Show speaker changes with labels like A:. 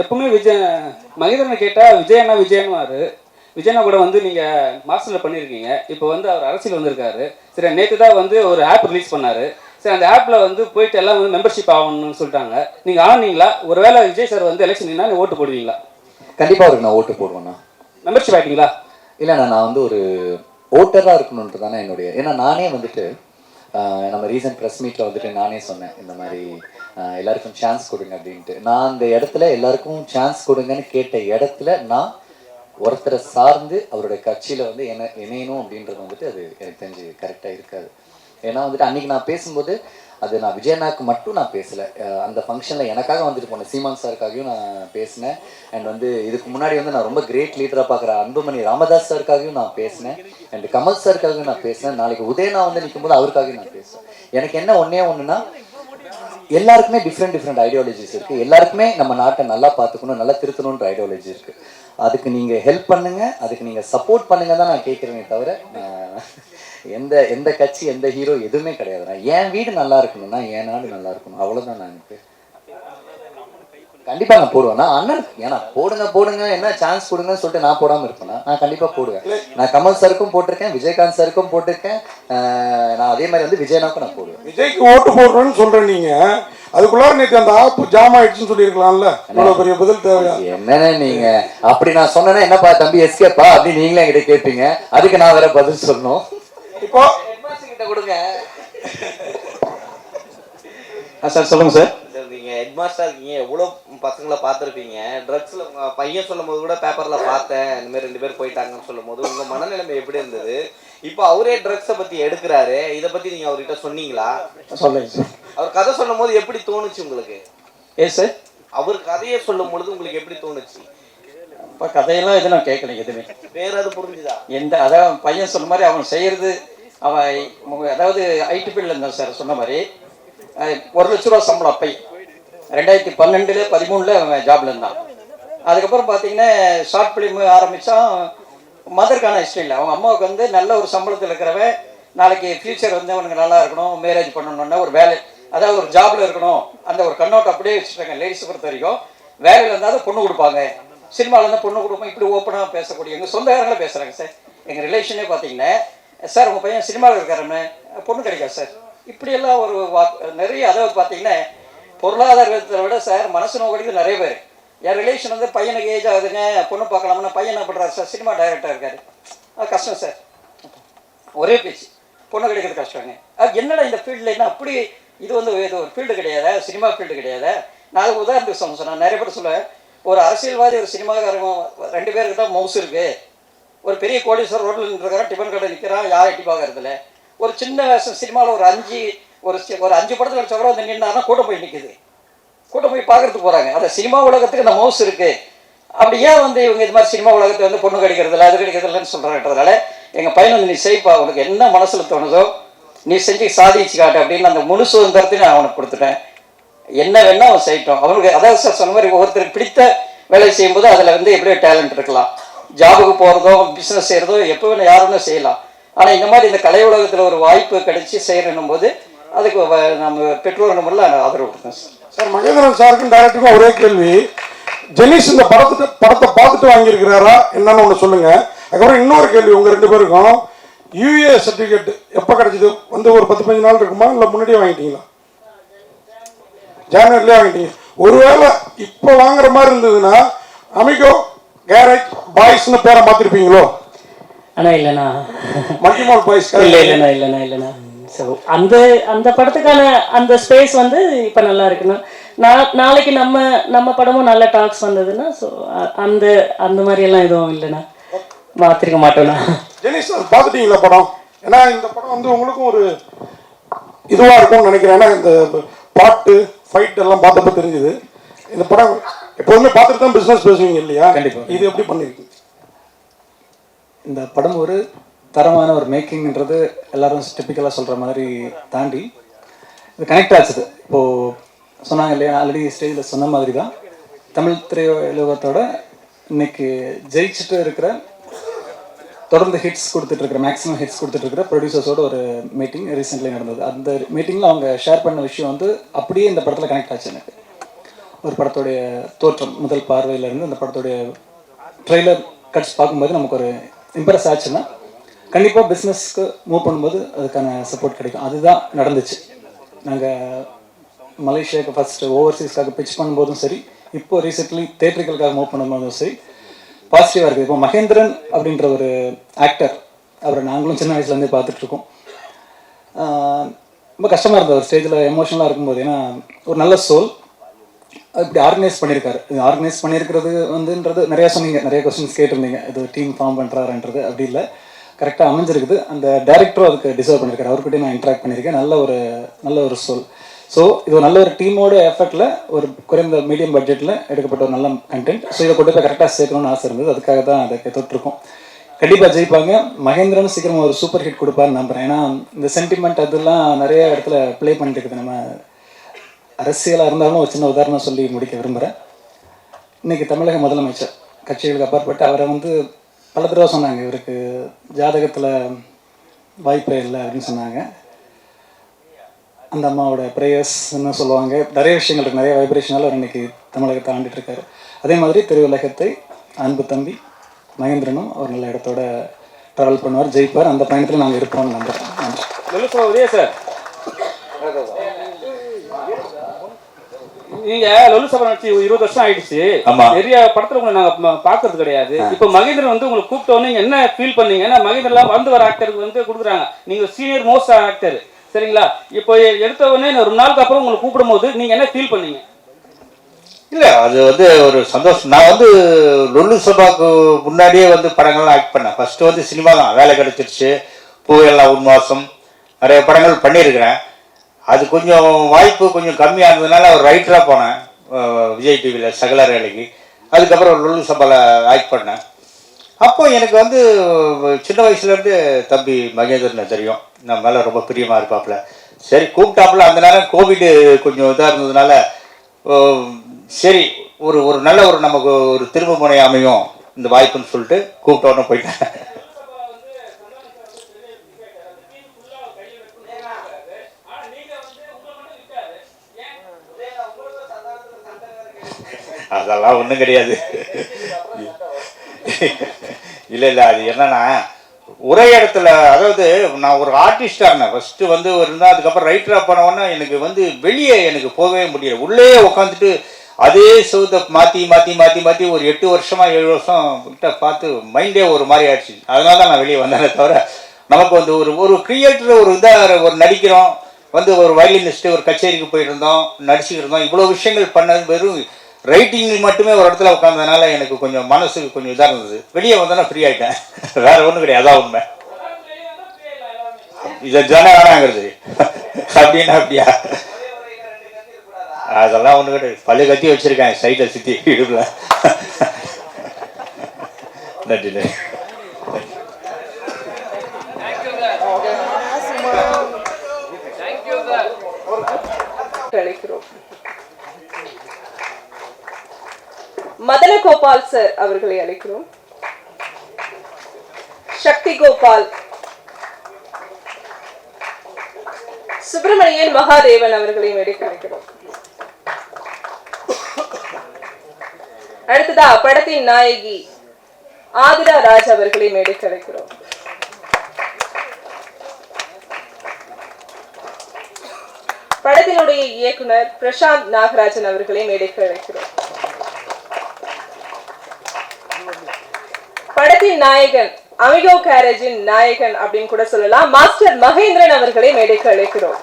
A: எப்பவுமே விஜய் மகேந்திரனை கேட்டால் விஜயண்ணா விஜயன்வாரு விஜயண்ணா கூட வந்து நீங்கள் மாஸ்டரில் பண்ணியிருக்கீங்க இப்போ வந்து அவர் அரசியல் வந்திருக்காரு. சரி நேற்று தான் வந்து ஒரு ஆப் ரிலீஸ் பண்ணாரு. சரி அந்த ஆப்பில் வந்து போயிட்டு எல்லாம் வந்து மெம்பர்ஷிப் ஆகணும்னு சொல்லிட்டாங்க. நீங்கள் ஆனீங்களா? ஒருவேளை விஜய் சார் வந்து எலெக்ஷன் நின்னா நீ ஓட்டு போடுவீங்களா?
B: கண்டிப்பா அவருக்கு நான் ஓட்டு போடுவேண்ணா
A: மெம்பர்ஷிப் ஆகிட்டீங்களா
B: இல்லைண்ணா நான் வந்து ஒரு ஓட்டராக இருக்கணுன்ட்டு தானே என்னுடைய. ஏன்னா நானே வந்துட்டு நம்ம ரீசன்ட் ப்ரெஸ் மீட்டில் வந்துட்டு நானே சொன்னேன் இந்த மாதிரி எல்லாருக்கும் சான்ஸ் கொடுங்க அப்படின்ட்டு. நான் அந்த இடத்துல எல்லாருக்கும் சான்ஸ் கொடுங்கன்னு கேட்ட இடத்துல நான் ஒருத்தரை சார்ந்து அவருடைய கட்சியில் வந்து என்ன இணையணும் அப்படின்றது வந்துட்டு அது எனக்கு தெரிஞ்சு கரெக்டாக இருக்காது. ஏன்னா வந்துட்டு அன்றைக்கி நான் பேசும்போது அது நான் விஜயனாக்கு மட்டும் நான் பேசலை. அந்த ஃபங்க்ஷனில் எனக்காக வந்துட்டு போனேன் சீமான் சாருக்காகவும் நான் பேசினேன். அண்ட் வந்து இதுக்கு முன்னாடி வந்து நான் ரொம்ப கிரேட் லீடராக பார்க்குற அன்புமணி ராமதாஸ் சாருக்காகவும் நான் பேசினேன். அண்ட் கமல் சாருக்காகவும் நான் பேசினேன். நாளைக்கு உதயனா வந்து நிற்கும்போது அவருக்காகவும் நான் பேசுவேன் எனக்கு என்ன ஒன்றே ஒன்றுனா எல்லாருக்குமே டிஃப்ரெண்ட் டிஃப்ரெண்ட் ஐடியாலஜிஸ் இருக்குது எல்லாருக்குமே நம்ம நாட்டை நல்லா பார்த்துக்கணும் நல்லா திருத்தணுன்ற ஐடியாலஜி இருக்குது அதுக்கு நீங்கள் ஹெல்ப் பண்ணுங்கள் அதுக்கு நீங்கள் சப்போர்ட் பண்ணுங்கள் தான் நான் கேட்குறேனே தவிர எந்த எந்த கட்சி எந்த ஹீரோ எதுவுமே கிடையாது. நான் என் வீடு நல்லா இருக்கணும்னா என் நாடு நல்லா இருக்கணும். அவ்வளவுதான் நான் எனக்கு. கண்டிப்பா நான் போடுவேன். நான் அண்ணன் ஏன்னா போடுங்க போடுங்க என்ன சான்ஸ் கொடுங்கன்னு சொல்லிட்டு நான் போடாம இருப்பேனா? நான் கண்டிப்பா போடுவேன். நான் கமல் சாருக்கும் போட்டிருக்கேன் விஜயகாந்த் சாருக்கும் போட்டிருக்கேன். நான் அதே மாதிரி வந்து விஜயனாக்கும் நான் போடுவேன்.
C: விஜய்க்கு ஓட்டு போடுறேன்னு சொல்றேன் நீங்க. அதுக்குள்ளார நேற்று அந்த ஆப்பு ஜாம் ஆயிடுச்சுன்னு சொல்லியிருக்கலாம்ல. இவ்வளவு பெரிய பதில் தேவையா?
B: என்னண்ணே நீங்க? அப்படி நான் சொன்னேன்னா என்னப்பா தம்பி எஸ்கேப்பா அப்படி நீங்களே என்கிட்ட கேட்பீங்க. அதுக்கு நான் வேற பதில் சொல்லணும்.
C: இப்போ
B: கிட்ட கொடுங்க.
D: சார் சொல்லுங்க சார்.
E: நீங்க ஹெட் மாஸ்டரா இருக்கீங்க. எவ்வளோ பசங்களை பார்த்துருப்பீங்க? ட்ரக்ஸ்ல உங்க பையன் சொல்லும் போது கூட பேப்பர்ல பார்த்தேன். இந்த மாதிரி ரெண்டு பேர் போயிட்டாங்கன்னு சொல்லும் போது உங்க மனநிலைமை எப்படி இருந்தது? இப்போ அவரே ட்ரக்ஸை பத்தி எடுக்கிறாரு. இதை பத்தி நீங்க அவர்கிட்ட சொன்னீங்களா?
D: சொல்லுங்க சார்.
E: அவர் கதை சொல்லும் போது எப்படி தோணுச்சு உங்களுக்கு?
D: ஏ சார்?
E: அவர் கதையை சொல்லும் பொழுது உங்களுக்கு எப்படி தோணுச்சு?
D: இப்போ கதையெல்லாம் எதுவும் நான் கேட்கல எதுவுமே.
E: வேற அது புரிஞ்சுதா?
D: எந்த அதாவது பையன் சொன்ன மாதிரி அவன் செய்யறது அவன் அதாவது ஐடி ஃபீல்டில் இருந்தான் சார் சொன்ன மாதிரி. ஒரு லட்ச ரூபா சம்பளம் அப்பை. ரெண்டாயிரத்தி பன்னெண்டுல பதிமூணுல அவன் ஜாப்ல இருந்தான். அதுக்கப்புறம் பார்த்தீங்கன்னா ஷார்ட் ஃபிலிம் ஆரம்பித்தான் மதருக்கான இஷ்டம் இல்லை. அவங்க அம்மாவுக்கு வந்து நல்ல ஒரு சம்பளத்தில் இருக்கிறவன். நாளைக்கு ஃபியூச்சர் வந்து அவனுக்கு நல்லா இருக்கணும் மேரேஜ் பண்ணணும்னா ஒரு வேலை அதாவது ஒரு ஜாப்ல இருக்கணும். அந்த ஒரு கண்ணோட்டம் அப்படியே வச்சுருக்காங்க லேடிஸ் பொறுத்த வரைக்கும். வேலையில் இருந்தாலும் பொண்ணு கொடுப்பாங்க. சினிமாவில் தான் பொண்ணு கொடுப்போம் இப்படி ஓப்பனாக பேசக்கூடிய எங்கள் சொந்தக்காரங்களே பேசுகிறாங்க சார் எங்கள் ரிலேஷனே பார்த்தீங்கன்னா சார் உங்கள் பையன் சினிமாவில் இருக்காருன்னு பொண்ணு கிடைக்காது சார் இப்படியெல்லாம் ஒரு வா நிறைய அதாவது பார்த்தீங்கன்னா பொருளாதார விதத்தை விட சார் மனசு நோக்கடிக்கு நிறைய பேர். என் ரிலேஷன் வந்து பையனுக்கு ஏஜ் ஆகுதுங்க பொண்ணு பார்க்கலாம்னா பையன் என்ன பண்ணுறாரு சார் சினிமா டைரக்டர் இருக்காரு. அது கஷ்டம் சார் ஒரே பேச்சு. பொண்ணு கிடைக்கிறது கஷ்டங்க அது என்னடா இந்த ஃபீல்டில் என்ன அப்படி இது வந்து இது ஒரு ஃபீல்டு கிடையாதா? சினிமா ஃபீல்டு கிடையாதா? நான் உதாரணத்துக்கு சொன்னேன் நிறைய பேர் சொல்லுவேன் ஒரு அரசியல்வாதி ஒரு சினிமாக்காரங்க ரெண்டு பேருக்கு தான் மவுஸ் இருக்கு. ஒரு பெரிய கோடீஸ்வரர் ரோட்டில் நின்றுக்கிறான் டிஃபன் கடை நிற்கிறான் யார் எட்டி பார்க்கறதில்ல ஒரு சின்ன சினிமாவில் ஒரு அஞ்சு ஒரு ஒரு அஞ்சு படத்தில் கூட வந்து நின்னாருன்னா கூட்டம் போய் நிற்குது கூட்டம் போய் பார்க்கறதுக்கு போகிறாங்க அந்த சினிமா உலகத்துக்கு இந்த மவுஸ் இருக்குது அப்படி ஏன் வந்து இவங்க இது மாதிரி சினிமா உலகத்தை வந்து பொண்ணு கிடைக்கிறதில்ல அது கிடைக்கிறதில்லன்னு சொல்கிறாங்கன்றதால எங்கள் பையன் வந்து நீ செய்ப்பா உனக்கு என்ன மனசில் தோணுதோ நீ செஞ்சு சாதிச்சு காட்டு அப்படின்னு அந்த முழு சுதந்திரத்தையும் நான் அவனுக்கு கொடுத்துட்டேன். என்ன வேணா அவன் செய்யட்டும். அவனுக்கு அதாவது சார் சொன்ன மாதிரி ஒவ்வொருத்தருக்கு பிடித்த வேலை செய்யும்போது அதில் வந்து எப்படியோ டேலண்ட் இருக்கலாம். ஜாபுக்கு போகிறதோ பிஸ்னஸ் செய்கிறதோ எப்போ வேணும் யார் வேணும் செய்யலாம். ஆனால் இந்த மாதிரி இந்த கலை உலகத்தில் ஒரு வாய்ப்பு கிடைச்சி செய்யணும் போது அதுக்கு வ- நம்ம பெற்றோர் முறையில் ஆதரவு கொடுத்தேன் சார்
C: சார் மகேந்திரன் சாருக்கும் டேரக்டருக்கும் ஒரே கேள்வி. ஜெனிஸ் இந்த படத்துக்கு படத்தை பார்த்துட்டு வாங்கியிருக்கிறாரா? என்னன்னு ஒன்று சொல்லுங்கள் அதுக்கப்புறம் இன்னொரு கேள்வி உங்கள் ரெண்டு பேருக்கும். யூஏ சர்டிஃபிகேட் எப்போ கிடைச்சது? வந்து ஒரு பத்து பதினஞ்சு நாள் இருக்குமா? இல்லை முன்னாடியே வாங்கிட்டீங்களா? ஜனவரிலே வாங்கிட்டீங்க. ஒருவேளை இப்போ வாங்குற மாதிரி இருந்ததுன்னா அமிகோ கேரேஜ் பாய்ஸ்னு பேரை மாத்திருப்பீங்களோ
F: அண்ணா இல்லைண்ணா.
C: மல்டிமால் பாய்ஸ்
F: இல்லை இல்லைண்ணா இல்லைண்ணா இல்லைண்ணா. ஸோ அந்த அந்த படத்துக்கான அந்த ஸ்பேஸ் வந்து இப்போ நல்லா இருக்குண்ணா. நா- நாளைக்கு நம்ம நம்ம படமும் நல்ல டாக்ஸ் வந்ததுன்னா ஸோ அந்த அந்த மாதிரியெல்லாம் எதுவும் இல்லைண்ணா. மாற்றிருக்க மாட்டோண்ணா
C: ஜெனிஸ் அது பார்த்துட்டீங்களா படம்? ஏன்னா இந்த படம் வந்து உங்களுக்கும் ஒரு இதுவாக இருக்கும்னு நினைக்கிறேன். ஏன்னா இந்த பாட்டு ஃபைட் எல்லாம் பார்த்தப்ப தெரிஞ்சுது. இந்த படம் எப்போதுமே பார்த்துட்டு தான் பிஸ்னஸ் பேசுவீங்க இல்லையா?
G: கண்டிப்பா.
C: இது எப்படி பண்ணிருக்கீங்க
G: இந்த படம் ஒரு தரமான ஒரு மேக்கிங்ன்றது எல்லாரும் டிப்பிக்கலாக சொல்கிற மாதிரி தாண்டி இது கனெக்ட் ஆச்சுது. இப்போது சொன்னாங்க இல்லையா ஆல்ரெடி ஸ்டேஜில் சொன்ன மாதிரி தான் தமிழ் திரையுலகத்தோட இன்னைக்கு ஜெயிச்சுட்டு இருக்கிற தொடர்ந்து ஹிட்ஸ் கொடுத்துட்டு இருக்கிற மேக்ஸிமம் ஹிட்ஸ் கொடுத்துட்டு இருக்கிற ப்ரொடியூசர்ஸோட ஒரு மீட்டிங் ரீசெண்ட்லி நடந்தது. அந்த மீட்டிங்கில் அவங்க ஷேர் பண்ண விஷயம் வந்து அப்படியே இந்த படத்தில் கனெக்ட் ஆச்சு எனக்கு. ஒரு படத்துடைய தோற்றம் முதல் பார்வையிலேருந்து அந்த படத்துடைய ட்ரெய்லர் கட்ஸ் பார்க்கும்போது நமக்கு ஒரு இம்ப்ரெஸ் ஆச்சுன்னா கண்டிப்பாக பிஸ்னஸ்க்கு மூவ் பண்ணும்போது அதுக்கான சப்போர்ட் கிடைக்கும். அதுதான் நடந்துச்சு. நாங்கள் மலேசியாவுக்கு ஃபஸ்ட்டு ஓவர்சீஸ்க்காக பிச் பண்ணும்போதும் சரி இப்போ ரீசெண்ட்லி தேட்டர்களுக்காக மூவ் பண்ணும்போதும் சரி பாசிட்டிவாக இருக்குது. இப்போ மகேந்திரன் அப்படின்ற ஒரு ஆக்டர் அவரை நாங்களும் சின்ன வயசுலேருந்தே பார்த்துட்ருக்கோம். ரொம்ப கஷ்டமாக இருந்தது. ஒரு ஸ்டேஜில் எமோஷனலாக இருக்கும்போது. ஏன்னா ஒரு நல்ல சோல் இப்படி ஆர்கனைஸ் பண்ணியிருக்காரு. இது ஆர்கனைஸ் பண்ணியிருக்கிறது வந்துன்றது நிறையா சொன்னீங்க. நிறைய கொஸ்டின்ஸ் கேட்டிருந்தீங்க. இது டீம் ஃபார்ம் பண்ணுறாருன்றது அப்படி இல்லை. கரெக்டாக அமைஞ்சிருக்குது. அந்த டேரக்டரும் அதுக்கு டிசர்வ் பண்ணியிருக்காரு. அவர்கிட்டயும் நான் இன்ட்ராக்ட் பண்ணியிருக்கேன். நல்ல ஒரு நல்ல ஒரு சொல் ஸோ இது ஒரு நல்ல ஒரு டீமோட எஃபர்ட்டில் ஒரு குறைந்த மீடியம் பட்ஜெட்டில் எடுக்கப்பட்ட ஒரு நல்ல கண்டென்ட் ஸோ இதை கொண்டு போய் கரெக்டாக சேர்க்கணும்னு ஆசை இருந்தது. அதுக்காக தான் அதை தொட்டிருக்கோம். கண்டிப்பாக ஜெயிப்பாங்க. மகேந்திரன் சீக்கிரமாக ஒரு சூப்பர் ஹிட் கொடுப்பாருன்னு நம்புறேன். ஏன்னா இந்த சென்டிமெண்ட் அதெல்லாம் நிறைய இடத்துல ப்ளே பண்ணிட்டு இருக்குது. நம்ம அரசியலாக இருந்தாலும் ஒரு சின்ன உதாரணம் சொல்லி முடிக்க விரும்புகிறேன் இன்னைக்கு தமிழக முதலமைச்சர் கட்சிகளுக்கு அப்பாற்பட்டு அவரை வந்து பல தடவை சொன்னாங்க. இவருக்கு ஜாதகத்தில் வாய்ப்பே இல்லை அப்படின்னு சொன்னாங்க. அந்த அம்மாவோட ப்ரேயர்ஸ்னு சொல்லுவாங்க நிறைய விஷயங்கள் இருக்கு. நிறைய வைப்ரேஷனால அவர் இன்னைக்கு தமிழகத்தை ஆண்டுட்டு இருக்காரு. அதே மாதிரி திருவுலகத்தை அன்பு தம்பி மகேந்திரனும் ஒரு நல்ல இடத்தோட ட்ராவல் பண்ணுவார் ஜெயிப்பார். அந்த பயணத்தில் நாங்கள் இருப்போம்னு
A: சார் உதய சார் நீங்க லொல்லு சபா நடிச்சு இருபது வருஷம் ஆயிடுச்சு.
B: ஆமா.
A: நிறைய படத்துல உங்களை நாங்க பாக்குறது கிடையாது. இப்போ மகேந்திரன் வந்து உங்களை கூப்பிட்ட உடனே நீங்க என்ன ஃபீல் பண்ணீங்க? ஏன்னா மகேந்திரன்லாம் வந்து வர ஆக்டருக்கு வந்து கொடுக்குறாங்க. நீங்க சீனியர் மோஸ்ட் ஆக்டர் சரிங்களா? இப்போ எடுத்த உடனே நான் ஒரு நாளுக்கு அப்புறம் உங்களை கூப்பிடும்போது நீங்க என்ன ஃபீல் பண்ணீங்க?
H: இல்லை அது வந்து ஒரு சந்தோஷம். நான் வந்து லொல்லு சபாக்கு முன்னாடியே வந்து படங்கள்லாம் ஆக்ட் பண்ணேன். ஃபர்ஸ்ட் வந்து சினிமா தான். வேலை கிடைச்சிருச்சு. பூவெல்லாம் உன்வாசம் நிறைய படங்கள் பண்ணியிருக்கிறேன். அது கொஞ்சம் வாய்ப்பு கொஞ்சம் கம்மியாக இருந்ததுனால ஒரு ரைட்டராக போனேன். விஜய் டிவியில் சகல வேலைக்கு. அதுக்கப்புறம் லொல்லு சபாவில் ஆக்ட் பண்ணேன். அப்போ எனக்கு வந்து சின்ன வயசுலேருந்து தம்பி மகேந்திரனை தெரியும். நம்ம மேலே ரொம்ப பிரியமாக இருப்பாப்புல. சரி கூப்பிட்டாப்புல அந்த நேரம் கோவிடு கொஞ்சம் இதாக இருந்ததுனால சரி ஒரு ஒரு நல்ல ஒரு நமக்கு ஒரு திரும்ப முனை அமையும் இந்த வாய்ப்புன்னு சொல்லிட்டு கூப்பிட்டோன்னு போயிட்டேன். அதெல்லாம் ஒன்றும் கிடையாது. இல்லை இல்லை அது என்னன்னா ஒரே இடத்துல அதாவது நான் ஒரு ஆர்டிஸ்டாக இருந்தேன். ஃபஸ்ட்டு வந்து ஒரு இருந்தால் அதுக்கப்புறம் ரைட்டராக போனவொன்னே எனக்கு வந்து வெளியே எனக்கு போகவே முடியல. உள்ளே உட்காந்துட்டு அதே சவுத்தை மாற்றி மாற்றி மாற்றி மாற்றி ஒரு எட்டு வருஷமாக ஏழு வருஷம் கிட்ட பார்த்து மைண்டே ஒரு மாதிரி ஆயிடுச்சு. அதனால தான் நான் வெளியே வந்தேனே தவிர நமக்கு வந்து ஒரு ஒரு கிரியேட்டர் ஒரு இதாக ஒரு நடிக்கிறோம். வந்து ஒரு வயலினிஸ்ட்டு ஒரு கச்சேரிக்கு போயிருந்தோம் நடிச்சுக்கிட்டு இருந்தோம். இவ்வளோ விஷயங்கள் பண்ணது வெறும் ரைட்டிங் மட்டுமே ஒரு இடத்துல உட்காந்ததுனால எனக்கு கொஞ்சம் மனசுக்கு கொஞ்சம் இதாக இருந்தது. வெளியே வந்தோன்னா ஃப்ரீ ஆகிட்டேன் வேற ஒன்றும் கிடையாது அதான் உண்மை. இதை ஜன வேணாங்கிறது அப்படின்னா அப்படியா? அதெல்லாம் ஒன்று கிடையாது. பல்லு கத்தி வச்சிருக்கேன் சைட்டை சுற்றி இடுப்பில். நன்றி நன்றி
I: அழைக்கிறோம் மதன கோபால் சார் அவர்களை அழைக்கிறோம். சக்தி கோபால். சுப்பிரமணியன் மகாதேவன் அவர்களை மேடைக்கு அழைக்கிறோம். அடுத்ததா படத்தின் நாயகி ஆதிரா ராஜ் அவர்களை மேடைக்கு அழைக்கிறோம். படத்தினுடைய இயக்குனர் பிரசாந்த் நாகராஜன் அவர்களை மேடைக்கு அழைக்கிறோம். படத்தின் நாயகன் அமிகோ கேரேஜின் நாயகன் அப்படின்னு கூட சொல்லலாம். மாஸ்டர் மகேந்திரன் அவர்களை மேடைக்கு அழைக்கிறோம்.